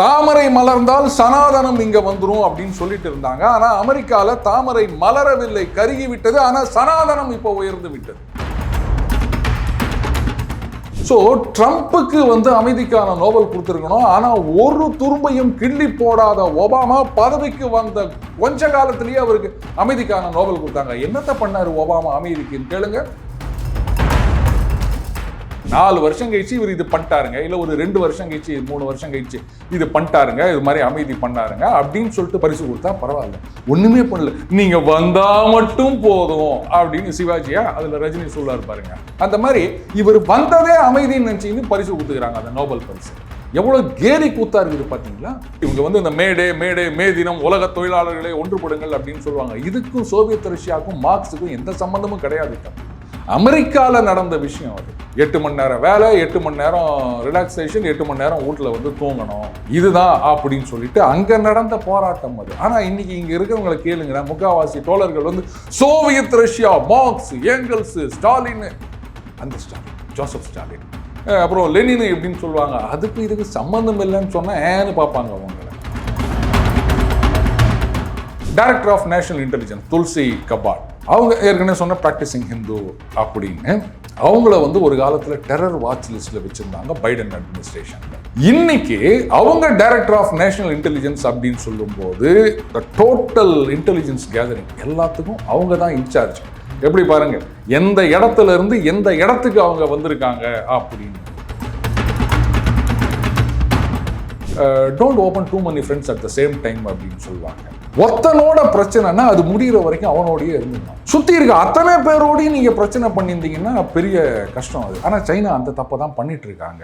தாமரை மலர்ந்தால் சனாதனம் இங்க வந்துடும் அப்படின்னு சொல்லிட்டு இருந்தாங்க. ஆனா அமெரிக்கால தாமரை மலரவில்லை கருகி விட்டது ஆனா சனாதனம் இப்போ உயர்ந்து விட்டது. ஸோ ட்ரம்ப்புக்கு வந்து அமைதிக்கான நோபல் கொடுத்துருக்கணும். ஆனால் ஒரு துரும்பையும் கிள்ளி போடாத ஒபாமா பதவிக்கு வந்த கொஞ்ச காலத்திலேயே அவருக்கு அமைதிக்கான நோபல் கொடுத்தாங்க. என்னத்தை பண்ணாரு ஒபாமா அமைதிக்குன்னு? கேளுங்க. நாலு வருஷம் கழிச்சு இவர் இது பண்ணிட்டாருங்க. இல்லை ஒரு ரெண்டு வருஷம் கழிச்சு மூணு வருஷம் கழிச்சு இது பண்ணிட்டாருங்க. இது மாதிரி அமைதி பண்ணாருங்க. அப்படின்னு சொல்லிட்டு பரிசு கொடுத்தா பரவாயில்ல. ஒன்றுமே பண்ணல. நீங்கள் வந்தால் மட்டும் போதும் அப்படின்னு சிவாஜியா அதில் ரஜினி சொல்லார் பாருங்க. அந்த மாதிரி இவர் வந்ததே அமைதின்னு நினைச்சின்னு பரிசு கொடுத்துக்கிறாங்க அந்த நோபல் பரிசு. எவ்வளோ கேலி கூத்தா இருக்குது பார்த்தீங்களா இவங்க வந்து இந்த மேடே மேடே மே தினம் உலக தொழிலாளர்களை ஒன்றுபடுங்கள் அப்படின்னு சொல்லுவாங்க. இதுக்கும் சோவியத் ரஷ்யாவுக்கும் மார்க்ஸுக்கும் எந்த சம்பந்தமும் கிடையாது அமெரிக்காவில் நடந்த விஷயம் அது. எட்டு மணி நேரம் வேலை எட்டு மணி நேரம் ரிலாக்ஸேஷன் எட்டு மணி நேரம் வீட்டில் வந்து தூங்கணும். இதுதான் அப்படின்னு சொல்லிட்டு அங்கே நடந்த போராட்டம் அது. ஆனால் இன்னைக்கு இங்கே இருக்கிறவங்களை கேளுங்க முக்காவாசி தோழர்கள் வந்து Soviet Russia Marx Engels Stalin அந்த ஸ்டாலின் ஜோசப் ஸ்டாலின் அப்புறம் லெனின் எப்படின்னு சொல்லுவாங்க. அதுக்கு இதுக்கு சம்மந்தம் இல்லைன்னு சொன்னால் ஏன்னு பார்ப்பாங்க அவங்கள. Director of national intelligence Tulsi Gabbard. அவங்க ஏற்கனவே சொன்ன ப்ராக்டிசிங் ஹிந்து அப்படின்னு அவங்கள வந்து ஒரு காலத்தில் டெரர் வாட்ச் லிஸ்ட்டில் வச்சிருந்தாங்க பைடன் அட்மினிஸ்ட்ரேஷன் இன்னைக்கு அவங்க டைரக்டர் ஆஃப் நேஷனல் இன்டெலிஜென்ஸ் அப்படின்னு சொல்லும்போது டோட்டல் இன்டெலிஜென்ஸ் கேதரிங் எல்லாத்துக்கும் அவங்க தான் இன்சார்ஜ் எப்படி பாருங்க? எந்த இடத்துல இருந்து எந்த இடத்துக்கு அவங்க வந்திருக்காங்க அப்படின்னு. Don't open too many fronts at the same time அப்படின்னு சொல்லுவாங்க. ஒருத்தனோட பிரச்சனைனா அது முடிகிற வரைக்கும் அவனோடய இருந்துடணும் சுற்றி இருக்க அத்தனை பேரோடையும் நீங்கள் பிரச்சனை பண்ணியிருந்தீங்கன்னா பெரிய கஷ்டம் அது. ஆனால் சைனா அந்த தப்பை தான் பண்ணிட்டு இருக்காங்க.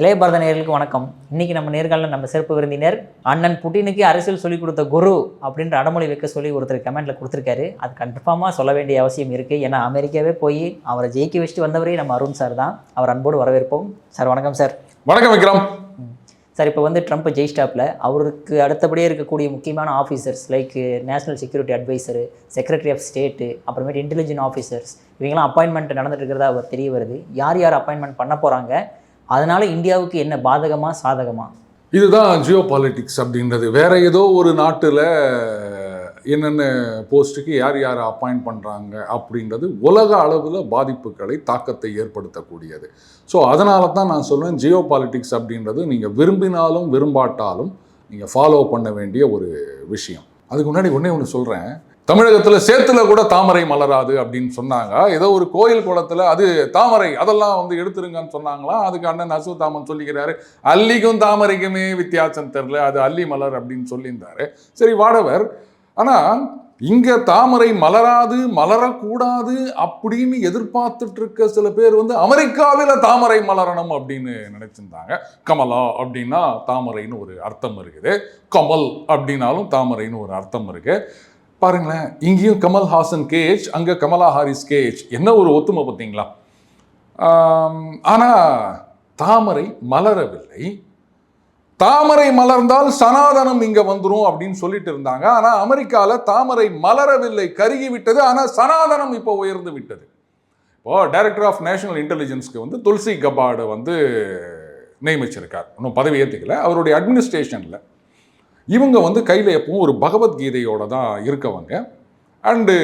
இளைய பாரத நேயர்களுக்கு வணக்கம். இன்னைக்கு நம்ம நேர்காணல நம்ம சிறப்பு விருந்தினர் அண்ணன் புட்டினுக்கு அரசியல் சொல்லிக் கொடுத்த குரு அப்படின்ற அடமொழி வைக்க சொல்லி ஒருத்தர் கமெண்ட்ல கொடுத்துருக்காரு. அது கன்ஃபார்மாக சொல்ல வேண்டிய அவசியம் இருக்கு. ஏன்னா அமெரிக்காவே போய் அவரை ஜெயிக்க வச்சுட்டு வந்தவரே நம்ம அருண் சார் தான். அவர் அன்போடு வரவேற்போம். சார் வணக்கம் சார் வணக்கம் விக்ரம். சார் இப்போ வந்து ட்ரம்ப் ஜெயிஸ்டாப்பில் அவருக்கு அடுத்தபடியே இருக்கக்கூடிய முக்கியமான officers like national security adviser secretary of state அப்புறமேட்டு இன்டெலிஜென்ட் ஆஃபீஸர்ஸ் இவங்கெல்லாம் அப்பாயின்மெண்ட் நடந்துட்டு இருக்கிறதா அவர் தெரிய வருது. யார் யார் அப்பாயின்மெண்ட் பண்ண போகிறாங்க அதனால் இந்தியாவுக்கு என்ன பாதகமாக சாதகமாக இதுதான் ஜியோ பாலிட்டிக்ஸ் அப்படின்றது. வேற ஏதோ ஒரு நாட்டில் என்னென்ன போஸ்ட்டுக்கு யார் யார் அப்பாயிண்ட் பண்ணுறாங்க அப்படின்றது உலக அளவில் பாதிப்புகளை தாக்கத்தை ஏற்படுத்தக்கூடியது. ஸோ அதனால தான் நான் சொல்லுவேன் ஜியோ பாலிட்டிக்ஸ் அப்படின்றது நீங்கள் விரும்பினாலும் விரும்பாட்டாலும் நீங்கள் ஃபாலோ பண்ண வேண்டிய ஒரு விஷயம். அதுக்கு முன்னாடி ஒன்றே ஒன்று சொல்கிறேன் தமிழகத்தில் சேத்துல கூட தாமரை மலராது அப்படின்னு சொன்னாங்க. ஏதோ ஒரு கோயில் குளத்தில் அது தாமரை அதெல்லாம் வந்து எடுத்துருங்கன்னு சொன்னாங்களாம் அதுக்கு அண்ணன் அசுதாமன் சொல்லிக்கிறாரு அல்லிக்கும் தாமரைக்குமே வித்தியாசம் தெரில அது அல்லி மலர் அப்படின்னு சொல்லியிருந்தாரு. சரி வாடவர் ஆனால் இங்கே தாமரை மலராது மலரக்கூடாது அப்படின்னு எதிர்பார்த்துட்டு இருக்க சில பேர் வந்து அமெரிக்காவில் தாமரை மலரணும் அப்படின்னு நினைச்சிருந்தாங்க. கமலா அப்படின்னா தாமரைன்னு ஒரு அர்த்தம் இருக்குது. கமல் அப்படின்னாலும் தாமரைன்னு ஒரு அர்த்தம் இருக்குது பாருங்களேன் இங்கேயும் கமல்ஹாசன் கேஹெச் அங்கே கமலா ஹாரிஸ் கேஹெச் என்ன ஒரு ஒத்துமை பார்த்தீங்களா? ஆனால் தாமரை மலரவில்லை. தாமரை மலர்ந்தால் சனாதனம் இங்கே வந்துடும் அப்படின்னு சொல்லிட்டு இருந்தாங்க. ஆனால் அமெரிக்காவில் தாமரை மலரவில்லை கருகி விட்டது. ஆனால் சனாதனம் இப்போ உயர்ந்து விட்டது. இப்போ டைரக்டர் ஆஃப் நேஷனல் இன்டெலிஜென்ஸ்க்கு வந்து துல்சி கபாடை வந்து நியமிச்சிருக்கார். இன்னும் பதவி ஏற்றுக்கல அவருடைய அட்மினிஸ்ட்ரேஷனில் இவங்க வந்து கையில் எப்பவும் ஒரு பகவத்கீதையோட தான் இருக்கவங்க. அண்டு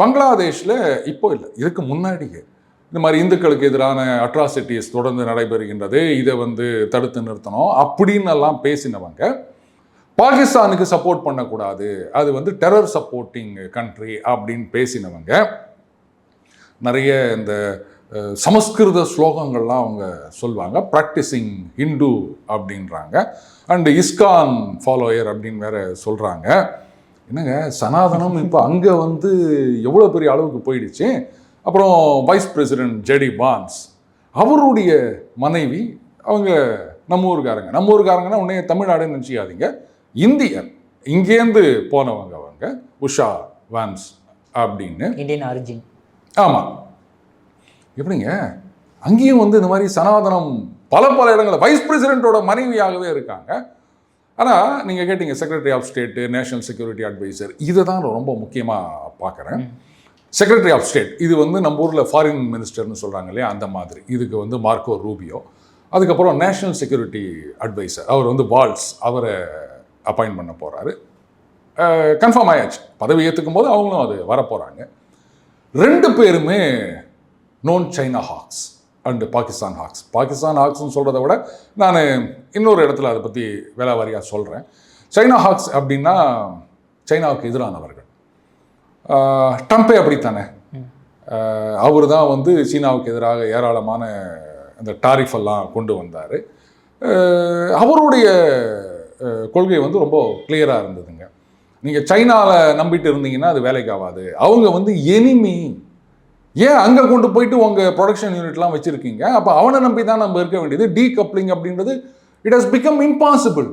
பங்களாதேஷில் இப்போ இல்லை இதுக்கு முன்னாடியே. இந்த மாதிரி இந்துக்களுக்கு எதிரான அட்ராசிட்டிஸ் தொடர்ந்து நடைபெறுகின்றது இதை வந்து தடுத்து நிறுத்தணும் அப்படின்னு எல்லாம் பேசினவங்க. பாகிஸ்தானுக்கு சப்போர்ட் பண்ணக்கூடாது அது வந்து டெரர் சப்போர்ட்டிங் கண்ட்ரி அப்படின்னு பேசினவங்க. நிறைய இந்த சமஸ்கிருத ஸ்லோகங்கள்லாம் அவங்க சொல்லுவாங்க ப்ராக்டிசிங் ஹிந்து அப்படின்றாங்க. அண்டு இஸ்கான் ஃபாலோயர் அப்படின்னு வேற சொல்கிறாங்க என்னங்க சனாதனம் இப்போ அங்கே வந்து எவ்வளோ பெரிய அளவுக்கு போயிடுச்சு? அப்புறம் வைஸ் பிரசிடென்ட் ஜெடி பான்ஸ் அவருடைய மனைவி அவங்க நம்ம ஊருக்காரங்க. நம்ம ஊருக்காரங்கன்னா உடனே தமிழ்நாடுன்னு நினச்சிக்காதீங்க. இந்தியர். இங்கேருந்து போனவங்க அவங்க. உஷா வான்ஸ் அப்படின்னு. இந்தியன் ஆரிஜின் ஆமாம் எப்படிங்க? அங்கேயும் வந்து இந்த மாதிரி சனாதனம் பல பல இடங்களில் வைஸ் பிரசிடென்ட்டோட மனைவியாகவே இருக்காங்க. ஆனால் நீங்கள் கேட்டீங்க secretary of state national security adviser இதை தான் ரொம்ப முக்கியமாக பார்க்குறேன். செக்ரட்டரி ஆஃப் ஸ்டேட் இது வந்து நம்ம ஊரில் ஃபாரின் மினிஸ்டர்னு சொல்கிறாங்க இல்லையா? அந்த மாதிரி. இதுக்கு வந்து மார்க்கோ ரூபியோ. அதுக்கப்புறம் நேஷனல் செக்யூரிட்டி அட்வைசர் அவர் வந்து வால்ஸ் அவரை அப்பாயிண்ட் பண்ண போகிறாரு கன்ஃபார்ம் ஆயாச்சு. பதவி ஏற்றுக்கும் போது அவங்களும் அது வரப்போகிறாங்க ரெண்டு பேருமே known China hawks and Pakistan hawks Pakistan ஹாக்ஸ்னு சொல்கிறத விட நான் இன்னொரு இடத்துல அதை பற்றி வேலை வாரியாக சொல்கிறேன் சைனா ஹாக்ஸ் அப்படின்னா சைனாவுக்கு எதிரானவர்கள். ஆஹ் ட்ரம்ப்பே அப்படித்தானே? அவர் தான் வந்து சீனாவுக்கு எதிராக ஏராளமான அந்த டாரிஃப் எல்லாம் கொண்டு வந்தார். அவருடைய கொள்கை வந்து ரொம்ப கிளியராக இருந்ததுங்க. நீங்கள் சைனாவில் நம்பிட்டு இருந்தீங்கன்னா அது வேலைக்கு ஆகாது அவங்க வந்து எனிமி ஏன் அங்கே கொண்டு போயிட்டு உங்கள் ப்ரொடக்ஷன் யூனிட்லாம் வச்சுருக்கீங்க? அப்போ அவனை நம்பி தான் நம்ம இருக்க வேண்டியது. டீ கப்ளிங் அப்படின்றது இட் ஹஸ் பிகம் இம்பாசிபிள்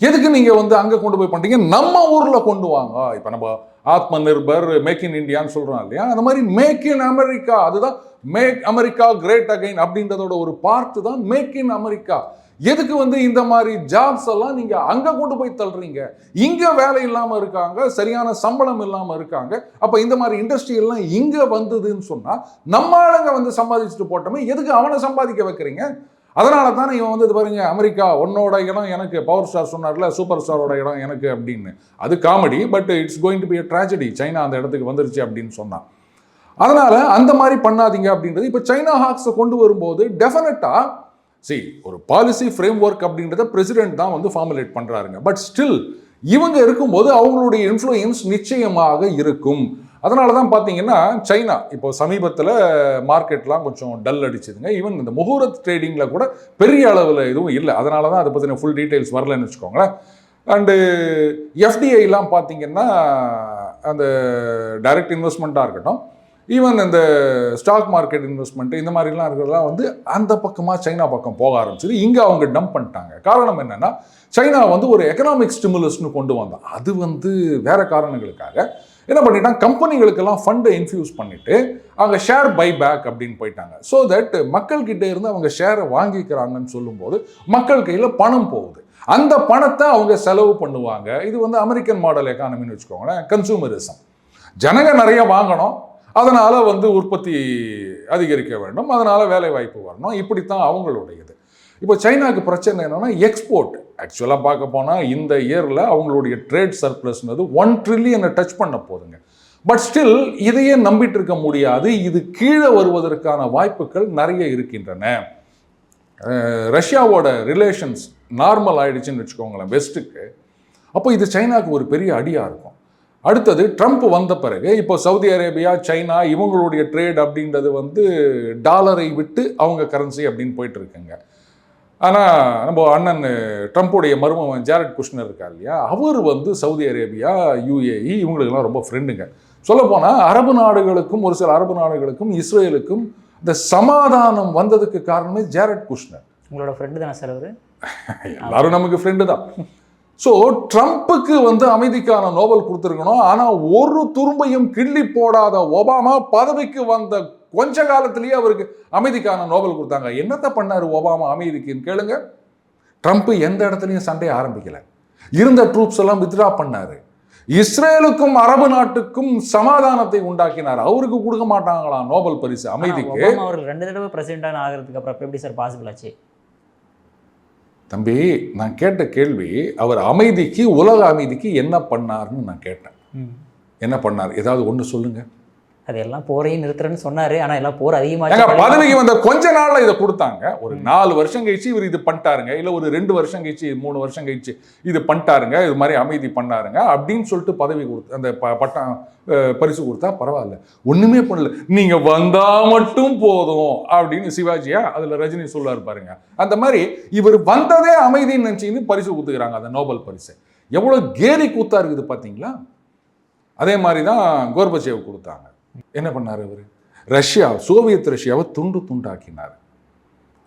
எதுக்கு நீங்கள் வந்து அங்கே கொண்டு போய் பண்ணுறீங்க நம்ம ஊரில் கொண்டு வாங்க. இப்போ நம்ம ஆத்ம நிர்பர் மேக் இன் இண்டியான்னு சொல்கிறோம் இல்லையா? அந்த மாதிரி மேக் இன் அமெரிக்கா அதுதான் மேக் அமெரிக்கா கிரேட் அகைன் அப்படின்றதோட ஒரு பார்ட்டு தான் மேக் இன் அமெரிக்கா எதுக்கு வந்து இந்த மாதிரி ஜாப்ஸ் எல்லாம் நீங்க அங்க கொண்டு போய் தள்ளுறீங்க? இங்க வேலை இல்லாம இருக்காங்க சரியான சம்பளம் இல்லாம இருக்காங்க. அப்ப இந்த மாதிரி இண்டஸ்ட்ரி எல்லாம் இங்க வந்ததுன்னு சொன்னா நம்ம ஆளுங்க வந்து சம்பாதிச்சுட்டு போட்டோமே எதுக்கு அவனை சம்பாதிக்க வைக்கிறீங்க? அதனால தானே இவன் வந்து இது பாருங்க அமெரிக்கா உன்னோட இடம் எனக்கு பவர் ஸ்டார் சொன்னார்ல சூப்பர் ஸ்டாரோட இடம் எனக்கு அப்படின்னு. அது comedy but it's going to be a tragedy China அந்த இடத்துக்கு வந்துருச்சு அப்படின்னு சொன்னான். அதனால அந்த மாதிரி பண்ணாதீங்க அப்படின்றது இப்போ சைனா ஹாக்ஸை கொண்டு வரும்போது டெஃபினட்டாக சி ஒரு பாலிசி ஃப்ரேம் ஒர்க் அப்படின்றத பிரசிடென்ட் தான் வந்து ஃபார்முலேட் பண்ணுறாருங்க பட் ஸ்டில் இவங்க இருக்கும்போது அவங்களுடைய இன்ஃப்ளூயன்ஸ் நிச்சயமாக இருக்கும். அதனால தான் பார்த்தீங்கன்னா சைனா இப்போ சமீபத்தில் மார்க்கெட்லாம் கொஞ்சம் டல் அடிச்சுதுங்க. ஈவன் இந்த முகூர்த் ட்ரேடிங்கில் கூட பெரிய அளவில் எதுவும் இல்லை. அதனால தான் அதை பற்றின ஃபுல் டீட்டெயில்ஸ் வரலன்னு வச்சுக்கோங்களேன். அண்டு எஃப்டிஐலாம் பார்த்தீங்கன்னா அந்த டைரக்ட் இன்வெஸ்ட்மெண்ட்டாக இருக்கட்டும் ஈவன் இந்த ஸ்டாக் மார்க்கெட் இன்வெஸ்ட்மெண்ட் இந்த மாதிரிலாம் இருக்கிறதெல்லாம் வந்து அந்த பக்கமாக சைனா பக்கம் போக ஆரம்பிச்சது. இங்கே அவங்க டம்ப் பண்ணிட்டாங்க. காரணம் என்னென்னா சைனா வந்து ஒரு எக்கனாமிக் ஸ்டிமுலஸ்னு கொண்டு வந்தான் அது வந்து வேற காரணங்களுக்காக என்ன பண்ணிட்டான் கம்பெனிகளுக்கெல்லாம் ஃபண்டை இன்ஃபியூஸ் பண்ணிட்டு அவங்க ஷேர் பை பேக் அப்படின்னு போயிட்டாங்க. ஸோ தட் மக்கள்கிட்ட இருந்து அவங்க ஷேரை வாங்கிக்கிறாங்கன்னு சொல்லும்போது மக்கள் கையில் பணம் போகுது. அந்த பணத்தை அவங்க செலவு பண்ணுவாங்க. இது வந்து அமெரிக்கன் மாடல் எக்கானமின்னு வச்சுக்கோங்களேன் கன்சூமரிசம் ஜனங்க நிறைய வாங்கணும். அதனால் வந்து உற்பத்தி அதிகரிக்க வேண்டும். அதனால் வேலை வாய்ப்பு வரணும். இப்படித்தான் அவங்களுடையது. இப்போ சைனாக்கு பிரச்சனை என்னென்னா எக்ஸ்போர்ட் ஆக்சுவலாக பார்க்க போனால் இந்த இயரில் அவங்களுடைய ட்ரேட் சர்ப்ளஸ்ன்றது ஒன் ட்ரில்லியனை டச் பண்ண போதுங்க. பட் ஸ்டில் இதையே நம்பிட்டு இருக்க முடியாது. இது கீழே வருவதற்கான வாய்ப்புகள் நிறைய இருக்கின்றன. ரஷ்யாவோட ரிலேஷன்ஸ் நார்மல் ஆயிடுச்சுன்னு வச்சுக்கோங்களேன் வெஸ்ட்டுக்கு அப்போ இது சைனாக்கு ஒரு பெரிய அடியாக இருக்கும். அடுத்தது ட்ரம்ப் வந்த பிறகு இப்போ சவுதி அரேபியா சைனா இவங்களுடைய ட்ரேட் அப்படின்றது வந்து டாலரை விட்டு அவங்க கரன்சி அப்படின்னு போயிட்டு இருக்குங்க ஆனால் நம்ம அண்ணன் ட்ரம்ப்புடைய மருமகன் ஜாரட் குஷ்னர் இருக்கா இல்லையா? அவர் வந்து சவுதி அரேபியா யுஏஇ இவங்களுக்கெல்லாம் ரொம்ப ஃப்ரெண்டுங்க சொல்லப்போனால் அரபு நாடுகளுக்கும் ஒரு சில அரபு நாடுகளுக்கும் இஸ்ரேலுக்கும் இந்த சமாதானம் வந்ததுக்கு காரணமே ஜாரட் குஷ்னர். உங்களோட ஃப்ரெண்டு தானே சார் அவரு? எல்லாரும் நமக்கு ஃப்ரெண்டு தான். ஸோ ட்ரம்ப்புக்கு வந்து அமைதிக்கான நோபல் கொடுத்துருக்கணும். ஆனால் ஒரு துரும்பையும் கிள்ளி போடாத ஒபாமா பதவிக்கு வந்த கொஞ்ச காலத்திலேயே அவருக்கு அமைதிக்கான நோபல் கொடுத்தாங்க. என்னத்தை பண்ணாரு ஒபாமா அமைதிக்குன்னு கேளுங்க. ட்ரம்ப் எந்த இடத்துலையும் சண்டையை ஆரம்பிக்கல. இருந்த ட்ரூப்ஸ் எல்லாம் வித்ரா பண்ணாரு. இஸ்ரேலுக்கும் அரபு நாட்டுக்கும் சமாதானத்தை உண்டாக்கினார். அவருக்கு கொடுக்க மாட்டாங்களாம் நோபல் பரிசு அமைதிக்கு? அவர்கள் ரெண்டு தடவை பிரசிடென்டான ஆகிறதுக்கு அப்புறம் அப்ப எப்படி சார் பாசிபிள் ஆச்சு? தம்பி நான் கேட்ட கேள்வி அவர் அமைதிக்கு உலக அமைதிக்கு என்ன பண்ணார்னு நான் கேட்டேன். என்ன பண்ணார்? ஏதாவது ஒன்று சொல்லுங்க. அது எல்லாம் போரையும் நிறுத்துறேன்னு சொன்னாரு. ஆனா எல்லாம் போர் அதிகமாக அதிகமாச்சு பதவிக்கு வந்த கொஞ்ச நாள்ல இதை கொடுத்தாங்க. ஒரு நாலு வருஷம் கழிச்சு இவர் இது பண்ணிட்டாருங்க. இல்ல ஒரு ரெண்டு வருஷம் கழிச்சு மூணு வருஷம் கழிச்சு இது பண்ணிட்டாருங்க. இது மாதிரி அமைதி பண்ணாருங்க. அப்படின்னு சொல்லிட்டு பதவி கொடுத்து அந்த ப- பட்டம் பரிசு கொடுத்தா பரவாயில்ல. ஒண்ணுமே பண்ணல. நீங்க வந்தா மட்டும் போதும் அப்படின்னு சிவாஜியா அதுல ரஜினி சொல்லாரு பாருங்க. அந்த மாதிரி இவர் வந்ததே அமைதின்னு நினைச்சின்னு பரிசு கொடுத்துக்கிறாங்க அந்த நோபல் பரிசு. எவ்வளவு கேலி கூத்தா இருக்குது பாத்தீங்களா? அதே மாதிரி தான் கோர்பச்சேவ் கொடுத்தாங்க. என்ன பண்ணார் அவர்? ரஷ்யா சோவியத் ரஷ்யாவை துண்டு துண்டாக்கினார்.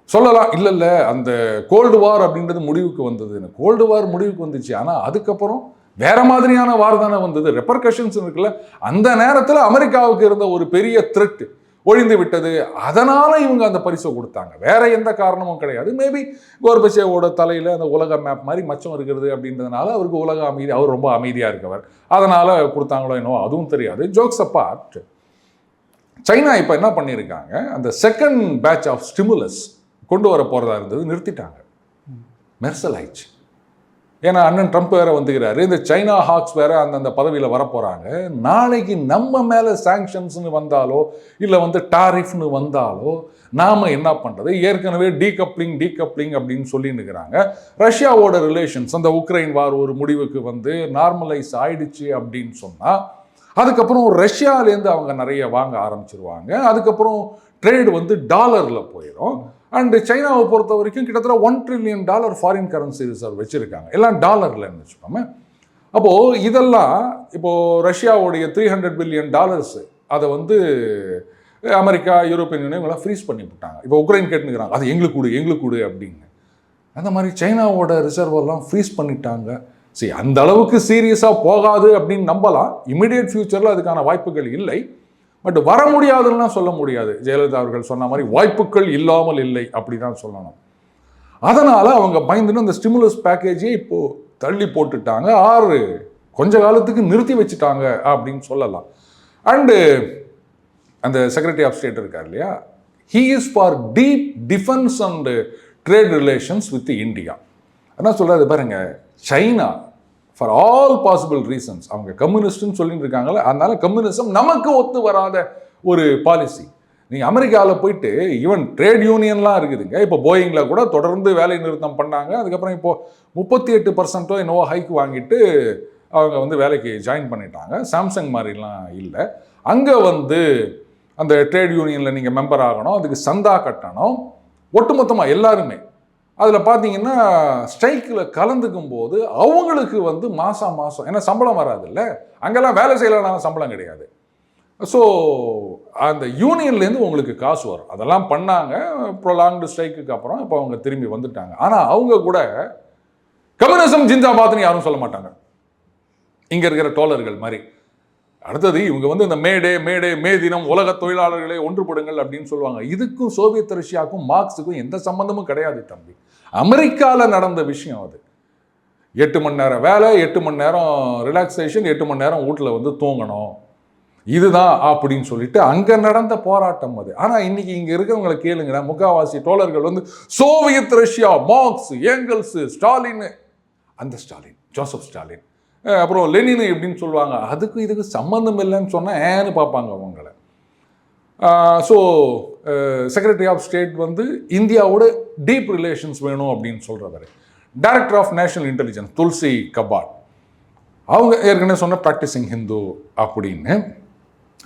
சொல்லலாம் இல்லை இல்லை அந்த கோல்டு வார் அப்படின்றது முடிவுக்கு வந்ததுன்னு கோல்டு வார் முடிவுக்கு வந்துச்சு. ஆனால் அதுக்கப்புறம் வேற மாதிரியான வார் தானே வந்தது. ரெப்பர்கஷன்ஸ் இருக்குல்ல அந்த நேரத்தில் அமெரிக்காவுக்கு இருந்த ஒரு பெரிய த்ரெட் ஒழிந்து விட்டது. அதனால இவங்க அந்த பரிசை கொடுத்தாங்க. வேற எந்த காரணமும் கிடையாது. மேபி கோர்பச்சேவோட தலையில் அந்த உலக மேப் மாதிரி மச்சம் இருக்கிறது அப்படின்றதுனால அவருக்கு உலக அமைதி அவர் ரொம்ப அமைதியாக இருக்கவர். அதனால கொடுத்தாங்களோ என்னவோ அதுவும் தெரியாது. ஜோக்ஸ் அப்பார்ட் சைனா இப்போ என்ன பண்ணியிருக்காங்க அந்த செகண்ட் பேட்ச் ஆஃப் ஸ்டிமுலஸ் கொண்டு வர போகிறதா இருந்தது நிறுத்திட்டாங்க. மெர்சல் ஆயிடுச்சு. ஏன்னா அண்ணன் ட்ரம்ப் வேற வந்துக்கிறாரு. இந்த சைனா ஹாக்ஸ் வேற அந்தந்த பதவியில் வரப்போகிறாங்க நாளைக்கு நம்ம மேலே சாங்ஷன்ஸ்னு வந்தாலோ இல்லை வந்து டாரிஃப்னு வந்தாலோ நாம் என்ன பண்ணுறது ஏற்கனவே டீகப்ளிங் டீகப்ளிங் அப்படின்னு சொல்லின்னு இருக்கிறாங்க. ரஷ்யாவோட ரிலேஷன்ஸ் அந்த உக்ரைன் வார் ஒரு முடிவுக்கு வந்து நார்மலைஸ் ஆயிடுச்சு அப்படின்னு சொன்னால் அதுக்கப்புறம் ரஷ்யாலேருந்து அவங்க நிறைய வாங்க ஆரம்பிச்சிருவாங்க. அதுக்கப்புறம் ட்ரேடு வந்து டாலரில் போயிடும் அண்டு சைனாவை பொறுத்த வரைக்கும் கிட்டத்தட்ட one trillion dollar foreign currency reserve வச்சுருக்காங்க. எல்லாம் டாலரில் வச்சுக்கோமே. அப்போது இதெல்லாம் இப்போது ரஷ்யாவுடைய த்ரீ ஹண்ட்ரட் பில்லியன் டாலர்ஸு அதை வந்து அமெரிக்கா யூரோப்பியன் யூனியன் ஃப்ரீஸ் பண்ணி விட்டாங்க. இப்போ உக்ரைன் கேட்டுக்கிறாங்க அது எங்களுக்கு கொடு எங்களுக்கு கொடு அப்படின்னு. அந்த மாதிரி சைனாவோட ரிசர்வெல்லாம் ஃப்ரீஸ் பண்ணிட்டாங்க. சரி அந்த அளவுக்கு சீரியஸாக போகாது அப்படின்னு நம்பலாம். இமிடியேட் ஃபியூச்சரில் அதுக்கான வாய்ப்புகள் இல்லை. பட் வர முடியாதுன்னா சொல்ல முடியாது. ஜெயலலிதா அவர்கள் சொன்ன மாதிரி வாய்ப்புகள் இல்லாமல் இல்லை அப்படி தான் சொல்லணும். அதனால் அவங்க பயந்துன்னு அந்த ஸ்டிமுலஸ் பேக்கேஜே இப்போது தள்ளி போட்டுட்டாங்க. ஆறு கொஞ்ச காலத்துக்கு நிறுத்தி வச்சுட்டாங்க அப்படின்னு சொல்லலாம். அண்டு அந்த செக்ரட்டரி ஆஃப் ஸ்டேட் இருக்கார் இல்லையா? He is for deep defence and trade relations with India என்ன சொல்கிறாரு பாருங்க China for all possible reasons அவங்க கம்யூனிஸ்ட்னு சொல்லிட்டு இருக்காங்களே அதனால கம்யூனிசம் நமக்கு ஒத்து வராத ஒரு பாலிசி நீங்கள் அமெரிக்காவில் போயிட்டு ஈவன் ட்ரேட் யூனியன்லாம் இருக்குதுங்க இப்போ போயிங்கில் கூட தொடர்ந்து வேலை நிறுத்தம் பண்ணாங்க அதுக்கப்புறம் இப்போது முப்பத்தி எட்டு பர்சன்ட்டோ என்னவோ ஹைக் வாங்கிட்டு அவங்க வந்து வேலைக்கு ஜாயின் பண்ணிட்டாங்க சாம்சங் மாதிரிலாம் இல்லை. அங்கே வந்து அந்த ட்ரேட் யூனியனில் நீங்கள் மெம்பர் ஆகணும் அதுக்கு சந்தா கட்டணும் ஒட்டுமொத்தமாக எல்லாருமே அதில் பார்த்தீங்கன்னா ஸ்ட்ரைக்கில் கலந்துக்கும் போது அவங்களுக்கு வந்து மாதம் மாதம் ஏன்னா சம்பளம் வராதுல்ல? அங்கெல்லாம் வேலை செய்யலாம் சம்பளம் கிடையாது. ஸோ அந்த யூனியன்லேருந்து உங்களுக்கு காசு வரும். அதெல்லாம் பண்ணாங்க ப்ரொலாங்டு ஸ்ட்ரைக்குக்கு அப்புறம் இப்போ அவங்க திரும்பி வந்துட்டாங்க. ஆனால் அவங்க கூட கம்யூனிசம் ஜிந்தாபாத்னு யாரும் சொல்ல மாட்டாங்க. இங்கே இருக்கிற டோலர்கள் மாதிரி. அடுத்தது இவங்க வந்து இந்த மேடே மேடே மே தினம் உலக தொழிலாளர்களை ஒன்றுபடுங்கள் அப்படின்னு சொல்லுவாங்க. இதுக்கும் சோவியத் ரஷ்யாவுக்கும் மார்க்ஸுக்கும் எந்த சம்பந்தமும் கிடையாது தம்பி. அமெரிக்காவில் நடந்த விஷயம் அது. எட்டு மணி நேரம் வேலை எட்டு மணி நேரம் ரிலாக்ஸேஷன் எட்டு மணி நேரம் வீட்டில் வந்து தூங்கணும். இதுதான் அப்படின்னு சொல்லிட்டு அங்கே நடந்த போராட்டம் அது. ஆனால் இன்னைக்கு இங்கே இருக்கிறவங்களை கேளுங்க முக்காவாசி டோலர்கள் வந்து Soviet Russia Marx Engels Stalin அந்த ஸ்டாலின் ஜோசப் ஸ்டாலின் அப்புறம் லெனின் எப்படின்னு சொல்லுவாங்க. அதுக்கு இதுக்கு சம்மந்தம் இல்லைன்னு சொன்னால் ஏன்னு பார்ப்பாங்க அவங்கள. ஸோ செக்ரட்டரி ஆஃப் ஸ்டேட் வந்து இந்தியாவோட டீப் ரிலேஷன்ஸ் வேணும் அப்படின்னு சொல்கிறவர் director of national intelligence Tulsi Gabbard அவங்க ஏற்கனவே சொன்ன ப்ராக்டிசிங் ஹிந்து அப்படின்னு.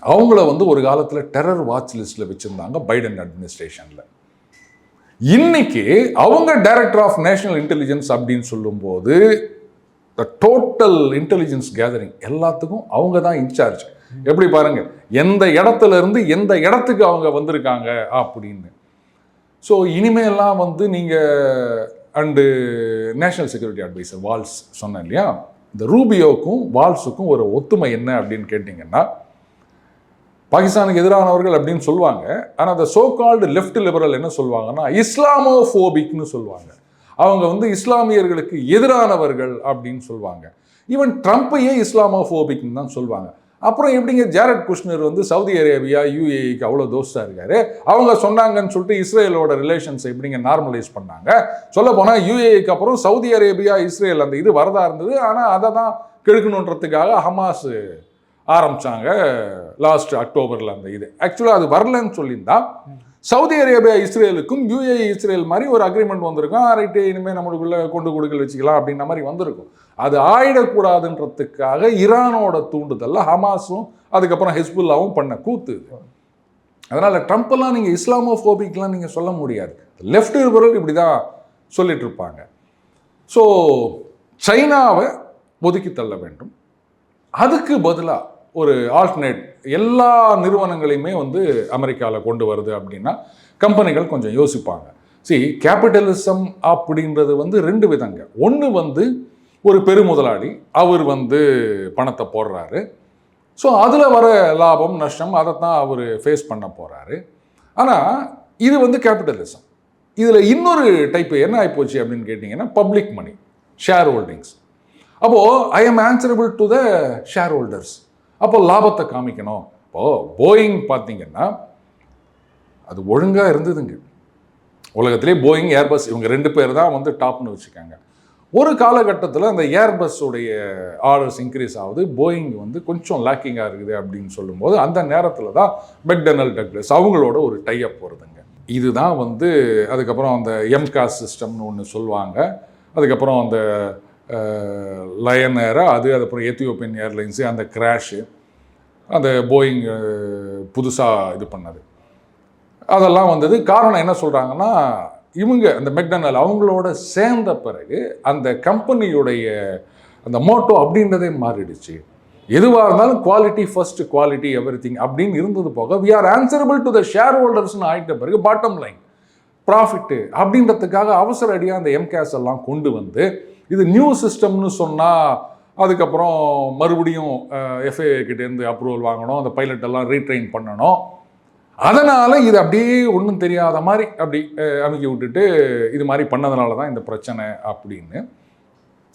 அவங்கள வந்து ஒரு காலத்தில் டெரர் வாட்ச் லிஸ்ட்டில் வச்சுருந்தாங்க பைடன் அட்மினிஸ்ட்ரேஷனில் இன்னைக்கு அவங்க டைரக்டர் ஆஃப் நேஷனல் இன்டெலிஜென்ஸ் அப்படின்னு சொல்லும்போது த டோட்டல் இன்டெலிஜென்ஸ் கேதரிங் எல்லாத்துக்கும் அவங்க தான் இன்சார்ஜ் எப்படி பாருங்க? எந்த இடத்துல இருந்து எந்த இடத்துக்கு அவங்க வந்திருக்காங்க அப்படின்னு. ஸோ இனிமேலாம் வந்து நீங்கள் and national security adviser Waltz சொன்னேன் இல்லையா? இந்த ரூபியோக்கும் வால்ஸுக்கும் ஒரு ஒத்துமை என்ன அப்படின்னு கேட்டிங்கன்னா பாகிஸ்தானுக்கு எதிரானவர்கள் அப்படின்னு சொல்லுவாங்க. ஆனால் அந்த சோ கால்டு லெஃப்ட் லிபரல் என்ன சொல்லுவாங்கன்னா இஸ்லாமோஃபோபிக்னு சொல்லுவாங்க. அவங்க வந்து இஸ்லாமியர்களுக்கு எதிரானவர்கள் அப்படின்னு சொல்லுவாங்க. ஈவன் ட்ரம்ப்பையே இஸ்லாமோஃபோபிக்னு தான் சொல்லுவாங்க. அப்புறம் எப்படிங்க ஜாரட் குஷ்னர் வந்து சவுதி அரேபியா யூஏஇக்கு அவ்வளோ தோஸ்தாக இருக்கார்? அவங்க சொன்னாங்கன்னு சொல்லிட்டு இஸ்ரேலோட ரிலேஷன்ஸ் எப்படிங்க நார்மலைஸ் பண்ணாங்க? சொல்ல போனால் யூஏஇக்கு அப்புறம் சவுதி அரேபியா இஸ்ரேல் அந்த இது வரதா இருந்தது. ஆனால் அதை தான் கெடுக்கணுன்றதுக்காக ஹமாஸ் ஆரம்பிச்சாங்க லாஸ்ட் அக்டோபரில் அந்த இது. ஆக்சுவலாக அது வரலன்னு சொல்லியிருந்தா சவுதி அரேபியா இஸ்ரேலுக்கும் யூஏஇ இஸ்ரேல் மாதிரி ஒரு அக்ரிமெண்ட் வந்திருக்கும். ரைட்டு இனிமேல் நம்மளுக்குள்ளே கொண்டு கொடுக்கல் வச்சுக்கலாம் அப்படின்ற மாதிரி வந்திருக்கும். அது ஆயிடக்கூடாதுன்றதுக்காக ஈரானோட தூண்டுதலில் ஹமாஸும் அதுக்கப்புறம் ஹெஸ்புல்லாவும் பண்ண கூத்து அதனால் ட்ரம்ப்லாம் ட்ரம்ப் எல்லாம் நீங்கள் இஸ்லாமோஃபோபிக்லாம் நீங்கள் சொல்ல முடியாது. லெஃப்ட் லிபரல் இப்படி தான் சொல்லிட்டு இருப்பாங்க. ஸோ சைனாவை ஒதுக்கி தள்ள வேண்டும். அதுக்கு பதிலாக ஒரு ஆல்டர்னேட் எல்லா நிறுவனங்களையுமே வந்து அமெரிக்காவில் கொண்டு வருது அப்படின்னா கம்பெனிகள் கொஞ்சம் யோசிப்பாங்க. சரி கேபிட்டலிசம் அப்படின்றது வந்து ரெண்டு விதங்க. ஒன்று வந்து ஒரு பெருமுதலாளி அவர் வந்து பணத்தை போடுறாரு. ஸோ அதில் வர லாபம் நஷ்டம் அதைத்தான் அவர் ஃபேஸ் பண்ண போகிறாரு ஆனால் இது வந்து கேபிட்டலிசம் இதில் இன்னொரு டைப் என்ன ஆகிப்போச்சு அப்படின்னு கேட்டிங்கன்னா பப்ளிக் மணி ஷேர் ஹோல்டிங்ஸ் அப்போது I am answerable to the share holders அப்போ லாபத்தை காமிக்கணும். இப்போது போயிங் பார்த்தீங்கன்னா அது ஒழுங்காக இருந்ததுங்க. உலகத்திலே போயிங் ஏர்பஸ் இவங்க ரெண்டு பேர் தான் வந்து டாப்னு வச்சுக்காங்க. ஒரு காலகட்டத்தில் அந்த ஏர்பஸ்ஸுடைய ஆர்டர்ஸ் இன்க்ரீஸ் ஆகுது. போயிங் வந்து கொஞ்சம் லேக்கிங்காக இருக்குது அப்படின்னு சொல்லும்போது அந்த நேரத்தில் தான் மெக்டனல் டக்லஸ் அவங்களோட ஒரு டைஅப் வருதுங்க. இதுதான் வந்து அதுக்கப்புறம் அந்த எம்காஸ் சிஸ்டம்னு ஒன்று சொல்லுவாங்க. அதுக்கப்புறம் அந்த லயன் ஏரா அது அதுக்கப்புறம் எத்தியோப்பியன் ஏர்லைன்ஸு அந்த கிராஷு அந்த போயிங் புதுசாக இது பண்ணது. அதெல்லாம் வந்தது. காரணம் என்ன சொல்கிறாங்கன்னா இவங்க அந்த மெக்டனல் அவங்களோட சேர்ந்த பிறகு அந்த கம்பெனியுடைய அந்த மோட்டோ அப்படின்றதே மாறிடுச்சு. எதுவாக இருந்தாலும் quality first quality everything அப்படின்னு இருந்தது போக we are answerable to the share ஹோல்டர்ஸ்னு ஆகிட்ட பிறகு பாட்டம் லைன் ப்ராஃபிட்டு அப்படின்றதுக்காக அவசர அடியாக அந்த எம்கேஸ் எல்லாம் கொண்டு வந்து இது நியூ சிஸ்டம்னு சொன்னால் அதுக்கப்புறம் மறுபடியும் எஃப்ஏ கிட்டேருந்து அப்ரூவல் வாங்கணும் அந்த பைலட் எல்லாம் ரீட்ரெயின் பண்ணணும். அதனால் இது அப்படியே ஒன்றும் தெரியாத மாதிரி அப்படி அஹ், விட்டுட்டு இது மாதிரி பண்ணதுனால தான் இந்த பிரச்சனை அப்படின்னு.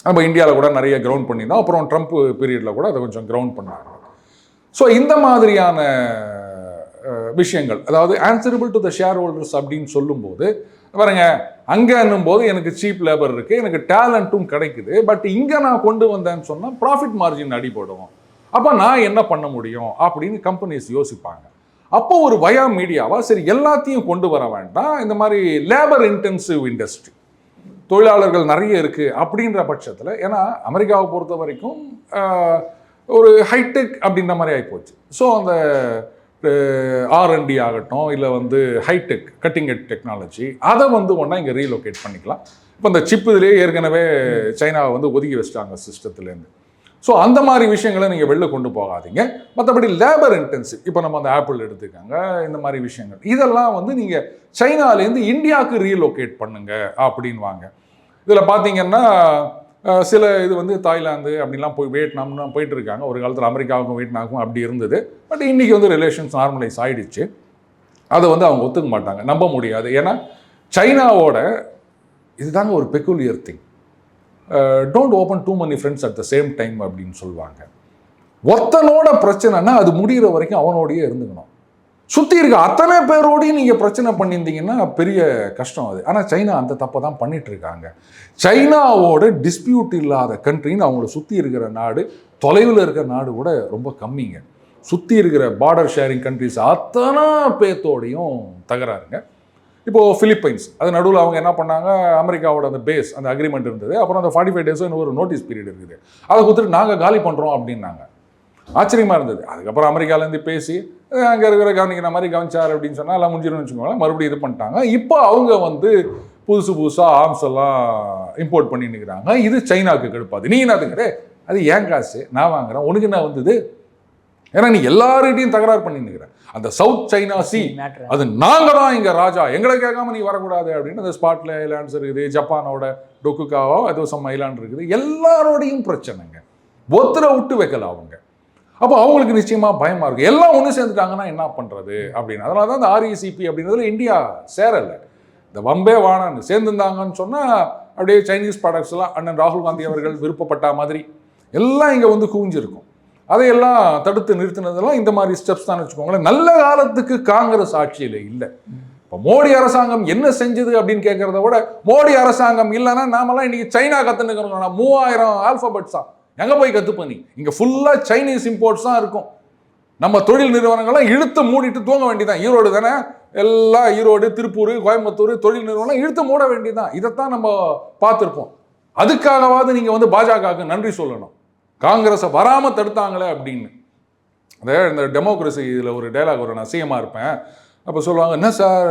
நம்ம இந்தியாவில் கூட நிறைய கிரவுண்ட் பண்ணியிருந்தோம். அப்புறம் ட்ரம்ப் பீரியடில் கூட அதை கொஞ்சம் கிரவுண்ட் பண்ணாங்க. ஸோ இந்த மாதிரியான விஷயங்கள் அதாவது answerable to the share holders அப்படின்னு சொல்லும்போது பாருங்க அங்கேன்னும் போது எனக்கு சீப் லேபர் இருக்குது எனக்கு டேலண்ட்டும் கிடைக்குது பட் இங்கே நான் கொண்டு வந்தேன்னு சொன்னால் ப்ராஃபிட் மார்ஜின் அடிபடும். அப்போ நான் என்ன பண்ண முடியும் அப்படின்னு கம்பெனிஸ் யோசிப்பாங்க. அப்போ ஒரு வயா மீடியாவா? சரி எல்லாத்தையும் கொண்டு வர வேண்டாம். இந்த மாதிரி லேபர் இன்டென்சிவ் இண்டஸ்ட்ரி தொழிலாளர்கள் நிறைய இருக்குது அப்படின்ற பட்சத்தில் ஏன்னா அமெரிக்காவை பொறுத்த வரைக்கும் ஒரு ஹைடெக் அப்படின்ற மாதிரி ஆகிப்போச்சு ஸோ அந்த ஆர்என்டி ஆகட்டும் இல்லை வந்து ஹைடெக் கட்டிங் எட் டெக்னாலஜி அதை வந்து ஒன்றா இங்கே ரீலொகேட் பண்ணிக்கலாம். இப்போ இந்த சிப் இதிலே ஏற்கனவே சைனாவை வந்து ஒதுக்கி வச்சிட்டாங்க சிஸ்டத்துலேருந்து ஸோ அந்த மாதிரி விஷயங்களை நீங்கள் வெளில கொண்டு போகாதீங்க. மற்றபடி லேபர் இன்டென்சிவ் இப்போ நம்ம அந்த ஆப்பிள் எடுத்துக்காங்க இந்த மாதிரி விஷயங்கள். இதெல்லாம் வந்து நீங்கள் சைனாலேருந்து இந்தியாவுக்கு ரீலோகேட் பண்ணுங்க அப்படின்வாங்க. இதில் பார்த்தீங்கன்னா சில இது வந்து தாய்லாந்து அப்படிலாம் போய் வியட்நாம்னு போயிட்டு இருக்காங்க. ஒரு காலத்தில் அமெரிக்காவுக்கும் வியட்நாமுக்கும் அப்படி இருந்தது. பட் இன்றைக்கி வந்து ரிலேஷன்ஸ் நார்மலைஸ் ஆகிடுச்சு அதை வந்து அவங்க ஒத்துக்க மாட்டாங்க. நம்ப முடியாது. ஏன்னா சைனாவோட இதுதாங்க ஒரு peculiar thing don't open too many fronts at the same time அப்படின்னு சொல்லுவாங்க. ஒருத்தனோட பிரச்சனைனா அது முடிகிற வரைக்கும் அவனோடயே இருந்துக்கணும். சுற்றி இருக்க அத்தனை பேரோடையும் நீங்கள் பிரச்சனை பண்ணியிருந்தீங்கன்னா பெரிய கஷ்டம் அது. ஆனால் சைனா அந்த தப்பை தான் பண்ணிகிட்ருக்காங்க சைனாவோட டிஸ்பியூட் இல்லாத கண்ட்ரின்னு அவங்கள சுற்றி இருக்கிற நாடு தொலைவில் இருக்கிற நாடு கூட ரொம்ப கம்மிங்க. சுற்றி இருக்கிற பார்டர் ஷேரிங் கண்ட்ரிஸ் அத்தனை பேர்த்தோடையும் தகராறுங்க. இப்போது ஃபிலிப்பைன்ஸ் அது நடுவில் அவங்க என்ன பண்ணாங்க? அமெரிக்காவோட அந்த பேஸ் அந்த அக்ரிமெண்ட் இருந்தது. அப்புறம் அந்த ஃபார்ட்டி ஃபைவ் டேஸும் ஒரு நோட்டீஸ் பீரியட் இருக்குது. அதை கொடுத்துட்டு நாங்கள் காலி பண்ணுறோம் அப்படின்னாங்க. ஆச்சரியமாக இருந்தது. அதுக்கப்புறம் அமெரிக்காலேருந்து பேசி அங்கே இருக்கிற கவனிக்கிற மாதிரி கவனிச்சார் அப்படின்னு சொன்னால் எல்லாம் முடிஞ்சிடும்னு வச்சுக்கோங்களேன். மறுபடியும் இது பண்ணிட்டாங்க. இப்போ அவங்க வந்து புதுசு புதுசாக ஆர்ம்ஸ் எல்லாம் இம்போர்ட் பண்ணி நிற்கிறாங்க இது சைனாவுக்கு கெடுப்பாது. நீ என்னதுங்கிறே அது ஏன் காசு? நான் வாங்குறேன். உனக்கு என்ன வந்தது? ஏன்னா நீ எல்லார்கிட்டையும் தகராறு பண்ணி நிற்கிற அந்த சவுத் சைனா சி அது நாங்க தான் இங்க ராஜா. எங்களை கேட்காம நீ வரக்கூடாது அப்படின்னு அந்த ஸ்பாட்ல ஐலாண்ட்ஸ் இருக்குது ஜப்பானோட டொக்குக்காவோ ஏதோ சம் ஐலாண்ட் இருக்குது. எல்லாரோடையும் பிரச்சனைங்க. ஒருத்தரை விட்டு வைக்கல அவங்க. அப்போ அவங்களுக்கு நிச்சயமா பயமா இருக்கு எல்லாம் ஒன்று சேர்ந்துட்டாங்கன்னா என்ன பண்றது அப்படின்னு. அதனால தான் இந்த ஆர்இசிபி அப்படின்றதுல இந்தியா சேரலை. இந்த வம்பே வானான்னு சேர்ந்துருந்தாங்கன்னு சொன்னா அப்படியே சைனீஸ் ப்ராடக்ட்ஸ் எல்லாம் அண்ணன் ராகுல் காந்தி அவர்கள் விருப்பப்பட்ட மாதிரி எல்லாம் இங்க வந்து குவிஞ்சிருக்கும். அதையெல்லாம் தடுத்து நிறுத்தினதெல்லாம் இந்த மாதிரி ஸ்டெப்ஸ் தான் வச்சுக்கோங்களேன். நல்ல காலத்துக்கு காங்கிரஸ் ஆட்சியில் இல்லை. இப்போ மோடி அரசாங்கம் என்ன செஞ்சது அப்படின்னு கேட்கறத விட மோடி அரசாங்கம் இல்லைன்னா நாமெல்லாம் இன்னைக்கு சைனா கற்றுனுக்கிறோம் மூவாயிரம் ஆல்ஃபபெட்ஸா எங்கே போய் கற்றுப்ப நீ? இங்கே ஃபுல்லாக சைனீஸ் இம்போர்ட்ஸ் தான் இருக்கும். நம்ம தொழில் நிறுவனங்கள்லாம் இழுத்து மூடிட்டு தூங்க வேண்டியதான் ஈரோடு தானே? எல்லாம் ஈரோடு திருப்பூர் கோயம்புத்தூர் தொழில் நிறுவனம் இழுத்து மூட வேண்டியதான் இதைத்தான் நம்ம பார்த்துருப்போம். அதுக்காகவாவது நீங்கள் வந்து பாஜகவுக்கு நன்றி சொல்லணும். காங்கிரஸை வராமல் தடுத்தாங்களே அப்படின்னு. அதே இந்த டெமோக்ரஸி இதில் ஒரு டைலாக் வரும். நான் சிஎம்மாக இருப்பேன். அப்போ சொல்லுவாங்க என்ன சார்?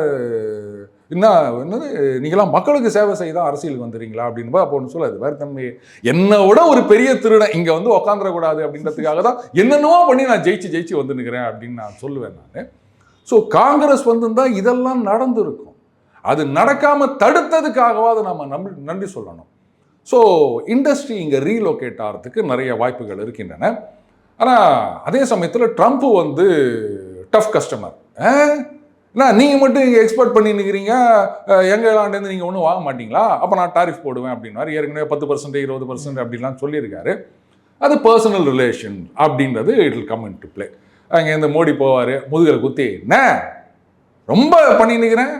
என்ன என்னது? நீங்களாம் மக்களுக்கு சேவை செய்ய தான் அரசியலுக்கு வந்துடுறீங்களா அப்படின்னு. அப்போ ஒன்று சொல்லாது வேறு தம்பி என்னை விட ஒரு பெரிய திருடன் இங்கே வந்து உக்காந்துடக்கூடாது அப்படின்றதுக்காக தான் என்னென்னவோ பண்ணி நான் ஜெயிச்சு ஜெயிச்சு வந்துனுக்கிறேன் அப்படின்னு நான் சொல்லுவேன் நான். ஸோ காங்கிரஸ் வந்திருந்தா இதெல்லாம் நடந்திருக்கும். அது நடக்காமல் தடுத்ததுக்காகவாது நம்ம நம்பி நன்றி சொல்லணும். ஸோ இண்டஸ்ட்ரி இங்கே ரீலோகேட் ஆகிறதுக்கு நிறைய வாய்ப்புகள் இருக்கின்றன. ஆனால் அதே சமயத்தில் ட்ரம்ப் வந்து டஃப் கஸ்டமர் ஏன்னா நீங்கள் மட்டும் இங்கே எக்ஸ்போர்ட் பண்ணி நிற்கிறீங்க எங்கள் லாண்டேருந்து நீங்கள் ஒன்றும் வாங்க மாட்டீங்களா? அப்போ நான் டாரிஃப் போடுவேன் அப்படின்னாரு ஏற்கனவே பத்து பர்சன்ட் இருபது பர்சன்ட் அப்படின்லாம் சொல்லியிருக்காரு. அது பர்சனல் ரிலேஷன் அப்படின்றது it will come into play அங்கேருந்து மோடி போவார் முதுகில் குத்தி என்ன? ரொம்ப பண்ணி நிற்கிறேன்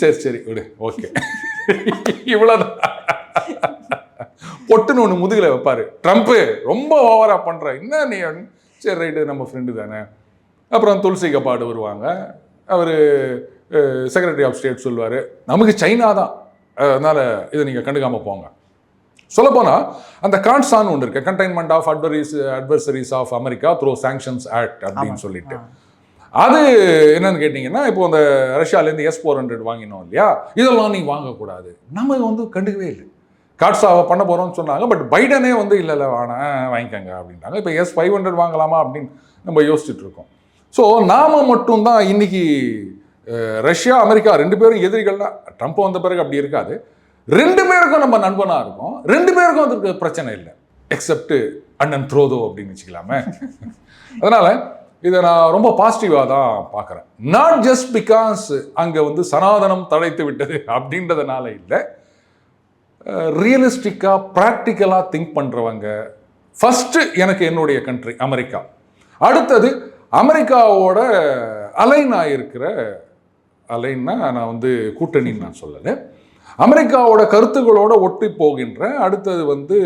சரி சரி விடு. ஓகே இவ்வளோதான் பொட்டுன்னு ஒன்று முதுகில் வைப்பார். ட்ரம்ப்பு ரொம்ப ஓவராக பண்ணுற என்ன நீ. சரி ரைட்டு நம்ம ஃப்ரெண்டு தானே. அப்புறம் துளசி கபாடு வருவாங்க. அவர் செக்ரட்டரி ஆஃப் ஸ்டேட் சொல்லுவார். நமக்கு சைனா தான். அதனால் இதை நீங்கள் கண்டுக்காமல் போங்க. சொல்லப்போனால் அந்த கான்சான் ஒன்று இருக்கு. Containment of adversaries adversaries of America through sanctions act அப்படின்னு சொல்லிட்டு. அது என்னன்னு கேட்டிங்கன்னா இப்போ அந்த ரஷ்யாலேருந்து எஸ் ஃபோர் ஹண்ட்ரட் வாங்கினோம் இல்லையா? இதெல்லாம் நீ வாங்கக்கூடாது. நம்ம வந்து கண்டுக்கவே இல்லை. காட்ஸாவை பண்ண போகிறோம்னு சொன்னாங்க பட் பைடனே வந்து இல்லை இல்லை வாங்க வாங்கிக்கோங்க அப்படின்ட்டாங்க. இப்போ எஸ் ஃபைவ் ஹண்ட்ரட் வாங்கலாமா அப்படின்னு நம்ம யோசிச்சுட்டு இருக்கோம். ஸோ நாம் மட்டும்தான் இன்னைக்கு ரஷ்யா அமெரிக்கா ரெண்டு பேரும் எதிரிகள் தான் ட்ரம்ப் வந்த பிறகு அப்படி இருக்காது. ரெண்டு பேருக்கும் நம்ம நண்பனாக இருக்கோம். ரெண்டு பேருக்கும் அதுக்கு பிரச்சனை இல்லை. எக்ஸப்ட் அண்ணன் த்ரோதோ அப்படின்னு வச்சுக்கலாமே. அதனால் இதை நான் ரொம்ப பாசிட்டிவாக தான் பார்க்குறேன். நாட் ஜஸ்ட் பிகாஸ் அங்கே வந்து சனாதனம் தடைத்து விட்டது அப்படின்றதுனால இல்லை. ரியலிஸ்டிக்காக ப்ராக்டிக்கலாக திங்க் பண்ணுறவங்க ஃபஸ்ட்டு எனக்கு என்னுடைய கண்ட்ரி அமெரிக்கா. அடுத்தது அமெரிக்காவோட அலைன் ஆகிருக்கிற அலைன்னா நான் வந்து கூட்டணின்னு நான் சொல்லலை. அமெரிக்காவோட கருத்துக்களோட ஒட்டி போகின்ற அடுத்தது வந்து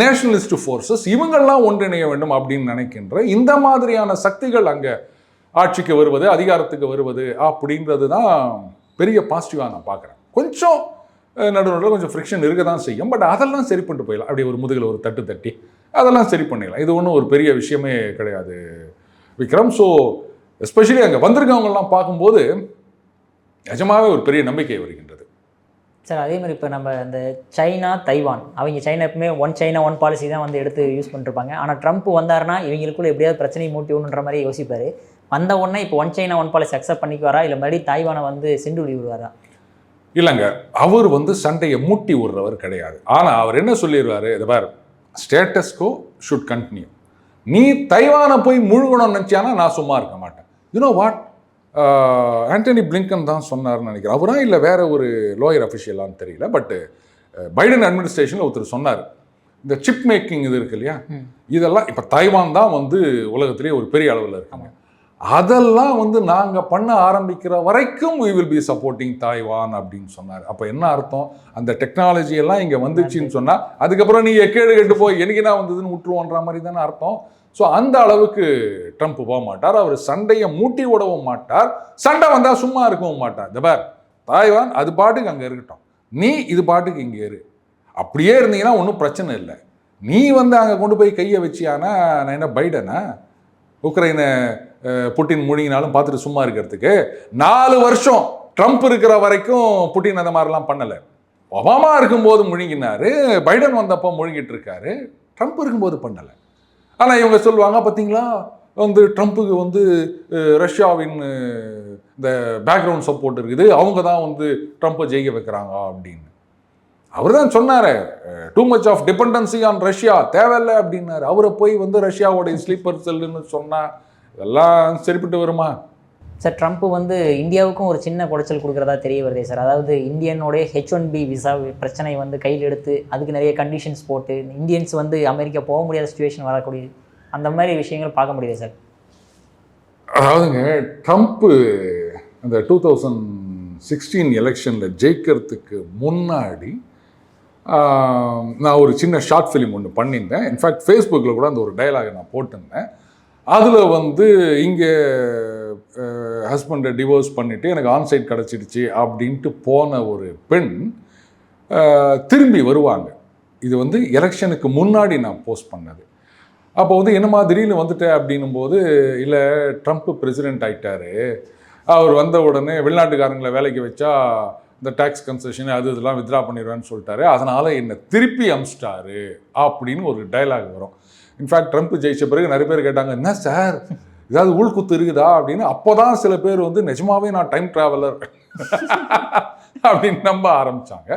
நேஷனலிஸ்ட் ஃபோர்ஸஸ் இவங்கெல்லாம் ஒன்றிணைய வேண்டும் அப்படின்னு நினைக்கின்ற இந்த மாதிரியான சக்திகள் அங்கே ஆட்சிக்கு வருவது அதிகாரத்துக்கு வருவது அப்படின்றது தான் பெரிய பாசிட்டிவாக நான் பார்க்குறேன். கொஞ்சம் நடுநடுவில் கொஞ்சம் ஃப்ரிக்ஷன் இருக்க தான் செய்யும். பட் அதெல்லாம் சரி பண்ணிட்டு போயிடலாம். அப்படி ஒரு முதுகில் ஒரு தட்டு தட்டி அதெல்லாம் சரி பண்ணிடலாம். இது ஒன்றும் ஒரு பெரிய விஷயமே கிடையாது விக்ரம். ஸோ எஸ்பெஷலி அங்கே வந்திருக்கவங்கெல்லாம் பார்க்கும்போது நிஜமாகவே ஒரு பெரிய நம்பிக்கை வருகின்றது. சார் அதே மாதிரி இப்போ நம்ம இந்த சைனா தைவான். அவங்க சைனா எப்பவுமே ஒன் சைனா ஒன் பாலிசி தான் வந்து எடுத்து யூஸ் பண்ணிருப்பாங்க. ஆனால் ட்ரம்ப் வந்தாருன்னா இவங்களுக்குள்ள எப்படியாவது பிரச்சனையை மூட்டி ஒன்றுன்ற மாதிரி யோசிப்பார். வந்த உடனே இப்போ one China one policy accept பண்ணிக்குவாரா? இல்லை மறுபடியும் தாய்வானை வந்து சென்று விடுவாரா? இல்லைங்க அவர் வந்து சண்டையை மூட்டி விடுறவர் கிடையாது. ஆனால் அவர் என்ன சொல்லிடுவார் இதை பார் ஸ்டேட்டஸ்கோ ஷுட் கண்டினியூ நீ தைவானை போய் முழுகணும்னு நினச்சியானா நான் சும்மா இருக்க மாட்டேன். யூனோ வாட் ஆண்டனி பிளிங்கன் தான் சொன்னார்னு நினைக்கிறேன். அவரா இல்லை வேற ஒரு லோயர் அஃபிஷியலான்னு தெரியல பட் பைடன் அட்மினிஸ்ட்ரேஷனில் ஒருத்தர் சொன்னார். இந்த சிப் மேக்கிங் இது இருக்கு இல்லையா. இதெல்லாம் இப்போ தைவான் தான் வந்து உலகத்திலேயே ஒரு பெரிய அளவில் இருக்காங்க. அதெல்லாம் வந்து நாங்கள் பண்ண ஆரம்பிக்கிற வரைக்கும் we will be supporting Taiwan அப்படின்னு சொன்னார். அப்போ என்ன அர்த்தம்? அந்த டெக்னாலஜி எல்லாம் இங்கே வந்துச்சுன்னு சொன்னால் அதுக்கப்புறம் நீ எக்கேடு கெட்டு போய் எனக்கு என்ன வந்ததுன்னு விட்டுருவோன்ற மாதிரி தானே அர்த்தம்? ஸோ அந்த அளவுக்கு ட்ரம்ப் போக மாட்டார். அவர் சண்டையை மூட்டி விடவும் மாட்டார். சண்டை வந்தால் சும்மா இருக்கவும் மாட்டார். இந்த பார் தாய்வான் அது பாட்டுக்கு அங்கே இருக்கட்டும். நீ இது பாட்டுக்கு இங்கே இரு. அப்படியே இருந்தீங்கன்னா ஒன்றும் பிரச்சனை இல்லை. நீ வந்து அங்கே கொண்டு போய் கையை வச்சியானா நான் என்ன பைடனா? உக்ரைனை புட்டின் முழுங்கினாலும் பார்த்துட்டு சும்மா இருக்கிறதுக்கு. நாலு வருஷம் ட்ரம்ப் இருக்கிற வரைக்கும் புட்டின் அந்த மாதிரிலாம் பண்ணலை. ஒபாமா இருக்கும்போது முழுங்கினாரு பைடன் வந்தப்போ முழுங்கிட்டு இருக்காரு. ட்ரம்ப் இருக்கும்போது பண்ணலை. ஆனால் இவங்க சொல்லுவாங்க பார்த்தீங்களா வந்து ட்ரம்ப்புக்கு வந்து ரஷ்யாவின் இந்த பேக்ரவுண்ட் சப்போர்ட் இருக்குது. அவங்க தான் வந்து ட்ரம்ப்பை ஜெயிக்க வைக்கிறாங்க அப்படின்னு. அவர் தான் சொன்னார் too much of dependency on Russia தேவையில்லை அப்படின்னாரு. அவரை போய் வந்து ரஷ்யாவோடைய ஸ்லீப்பர் செல்லுன்னு சொன்னால் இதெல்லாம் சரிப்பட்டு வருமா? சார் ட்ரம்ப் வந்து இந்தியாவுக்கும் ஒரு சின்ன குடைச்சல் கொடுக்குறதா தெரிய வருதே சார். அதாவது இந்தியனுடைய ஹெச் ஒன் பி விசா பிரச்சனை வந்து கையில் எடுத்து அதுக்கு நிறைய கண்டிஷன்ஸ் போட்டு இந்தியன்ஸ் வந்து அமெரிக்கா போக முடியாத சுச்சுவேஷன் வரக்கூடிய அந்த மாதிரி விஷயங்கள் பார்க்க முடியுது சார்? அதாவதுங்க ட்ரம்ப்பு அந்த டூ தௌசண்ட் சிக்ஸ்டீன் எலெக்ஷனில் ஜெயிக்கிறதுக்கு முன்னாடி நான் ஒரு சின்ன ஷார்ட் ஃபிலிம் ஒன்று பண்ணியிருந்தேன். இன்ஃபேக்ட் ஃபேஸ்புக்கில் கூட அந்த ஒரு டைலாகை நான் போட்டிருந்தேன். அதில் வந்து இங்கே ஹஸ்பண்டை டிவோர்ஸ் பண்ணிவிட்டு எனக்கு ஆன்சைட் கிடச்சிடுச்சு அப்படின்ட்டு போன ஒரு பெண் திரும்பி வருவாங்க. இது வந்து எலெக்ஷனுக்கு முன்னாடி நான் போஸ்ட் பண்ணது. அப்போ வந்து என்ன மாதிரின்னு வந்துட்டேன் அப்படின்னும் போது இல்லை ட்ரம்ப் பிரசிடென்ட் ஆகிட்டார் அவர் வந்த உடனே வெளிநாட்டுக்காரங்களை வேலைக்கு வச்சா இந்த டேக்ஸ் கன்செஷன் அது இதெல்லாம் வித்ரா பண்ணிடுவேன்னு சொல்லிட்டாரு. அதனால் என்னை திருப்பி அமிச்சிட்டாரு. அப்படின்னு ஒரு டயலாக் வரும். இன்ஃபேக்ட் ட்ரம்ப் ஜெயிச்ச பிறகு நிறைய பேர் கேட்டாங்க என்ன சார்? ஏதாவது உள்குத்து இருக்குதா அப்படின்னு அப்போ தான் சில பேர் வந்து நிஜமாவே நான் டைம் ட்ராவலர் அப்படின்னு நம்ப ஆரம்பிச்சாங்க.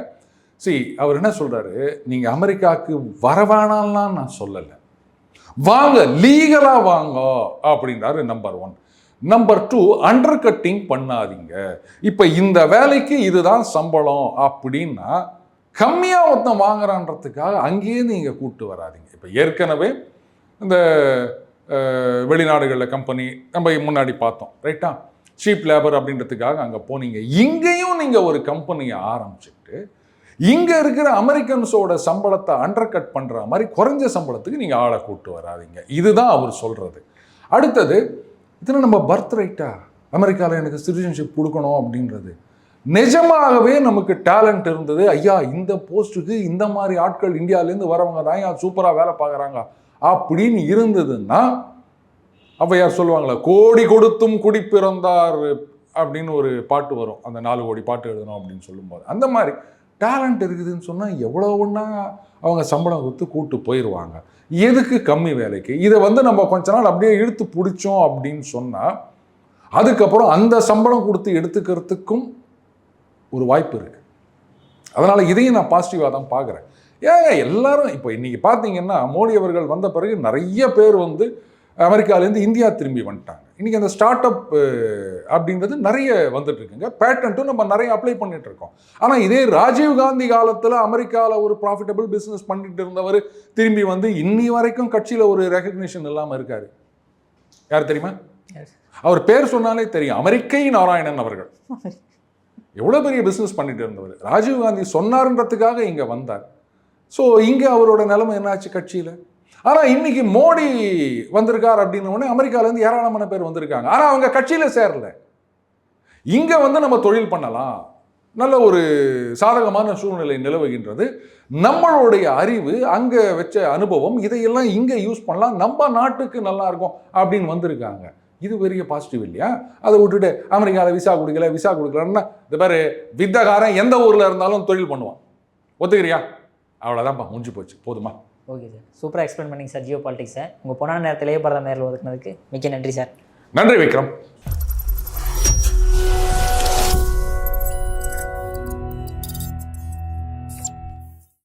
சரி அவர் என்ன சொல்கிறாரு நீங்கள் அமெரிக்காவுக்கு வர வேணாம்லாம் நான் சொல்லலை. வாங்க லீகலாக வாங்க அப்படின்றாரு number one number two undercutting பண்ணாதீங்க. இப்போ இந்த வேலைக்கு இதுதான் சம்பளம் அப்படின்னா கம்மியாக ஒருத்தன் வாங்குறான்றதுக்காக அங்கேயே நீங்கள் கூப்பிட்டு வராதீங்க. இப்போ ஏற்கனவே இந்த வெளிநாடுகளில் கம்பெனி நம்ம முன்னாடி பார்த்தோம் ரைட்டா சீப் லேபர் அப்படின்றதுக்காக அங்கே போனீங்க. இங்கேயும் நீங்கள் ஒரு கம்பெனியை ஆரம்பிச்சுட்டு இங்கே இருக்கிற அமெரிக்கன்ஸோட சம்பளத்தை அண்டர் கட் பண்ணுற மாதிரி குறைஞ்ச சம்பளத்துக்கு நீங்கள் ஆளை கூட்டு வராதீங்க. இதுதான் அவர் சொல்கிறது அடுத்தது இதில் நம்ம பர்த் ரைட்டா அமெரிக்காவில் எனக்கு சிட்டிசன்ஷிப் கொடுக்கணும் அப்படின்றது. நிஜமாகவே நமக்கு டேலண்ட் இருந்தது. ஐயா இந்த போஸ்ட்டுக்கு இந்த மாதிரி ஆட்கள் இந்தியாவிலேருந்து வரவங்க தான் ஐயா சூப்பராக வேலை பார்க்குறாங்க. அப்படின்னு இருந்ததுன்னா ஔவையார் சொல்லுவாங்களே? கோடி கொடுத்தும் குடி பிறந்தார் அப்படின்னு ஒரு பாட்டு வரும். அந்த நாலு கோடி பாட்டு எழுதணும் அப்படின்னு சொல்லும்போது. அந்த மாதிரி டேலண்ட் இருக்குதுன்னு சொன்னால் எவ்வளோ ஒன்றா அவங்க சம்பளம் கொடுத்து கூட்டு போயிடுவாங்க எதுக்கு கம்மி வேலைக்கு? இதை வந்து நம்ம கொஞ்ச நாள் அப்படியே இழுத்து பிடிச்சோம் அப்படின்னு சொன்னால் அதுக்கப்புறம் அந்த சம்பளம் கொடுத்து எடுத்துக்கிறதுக்கும் ஒரு வாய்ப்பு இருக்குது அதனால் இதையும் நான் பாசிட்டிவாக தான் பார்க்குறேன். ஏங்க எல்லாரும் இப்போ இன்றைக்கி பார்த்தீங்கன்னா மோடி அவர்கள் வந்த பிறகு நிறைய பேர் வந்து அமெரிக்காலேருந்து இந்தியா திரும்பி வந்துட்டாங்க. இன்றைக்கி அந்த ஸ்டார்ட் அப் அப்படின்றது நிறைய வந்துட்டு இருக்குங்க. பேட்டன்ட்டும் நம்ம நிறைய அப்ளை பண்ணிட்டு இருக்கோம். ஆனால் இதே ராஜீவ் காந்தி காலத்தில் அமெரிக்காவில் ஒரு ப்ராஃபிட்டபிள் பிஸ்னஸ் பண்ணிட்டு இருந்தவர் திரும்பி வந்து இன்னி வரைக்கும் கட்சியில் ஒரு ரெகக்னிஷன் இல்லாமல் இருக்காரு. யார் தெரியுமா. அவர் பேர் சொன்னாலே தெரியும். அமெரிக்கை நாராயணன் அவர்கள். எவ்வளோ பெரிய பிஸ்னஸ் பண்ணிட்டு இருந்தவர். ராஜீவ் காந்தி சொன்னார்ன்றதுக்காக இங்கே வந்தார். ஸோ இங்கே அவரோட நிலைமை என்னாச்சு கட்சியில்? ஆனால் இன்னைக்கு மோடி வந்திருக்கார் அப்படின்ன உடனே ஏராளமான பேர் வந்திருக்காங்க. ஆனால் அவங்க கட்சியில் சேரல. இங்கே வந்து நம்ம தொழில் பண்ணலாம். நல்ல ஒரு சாதகமான சூழ்நிலை நிலவுகின்றது. நம்மளுடைய அறிவு அங்கே வச்ச அனுபவம் இதையெல்லாம் இங்கே யூஸ் பண்ணலாம். நம்ம நாட்டுக்கு நல்லா இருக்கும் அப்படின்னு வந்திருக்காங்க. இது பெரிய பாசிட்டிவ் இல்லையா? அதை விட்டுட்டு அமெரிக்காவில் விசா கொடுக்கல விசா கொடுக்கலன்னா இந்த பேர் வித்தகாரன் எந்த ஊரில் இருந்தாலும் தொழில் பண்ணுவான். ஒத்துக்கிறியா? அவ்வளோதான்ப்பா முடிஞ்சு போச்சு. போதுமா? Okay sir. சூப்பராக எக்ஸ்பிளைன் பண்ணிங்க சார் ஜியோ பாலிட்டிக்ஸை உங்கள் பொண்ணான நேரத்திலேயே பரத நேரில் ஒதுக்குனதுக்கு மிக்க நன்றி சார். நன்றி விக்ரம்.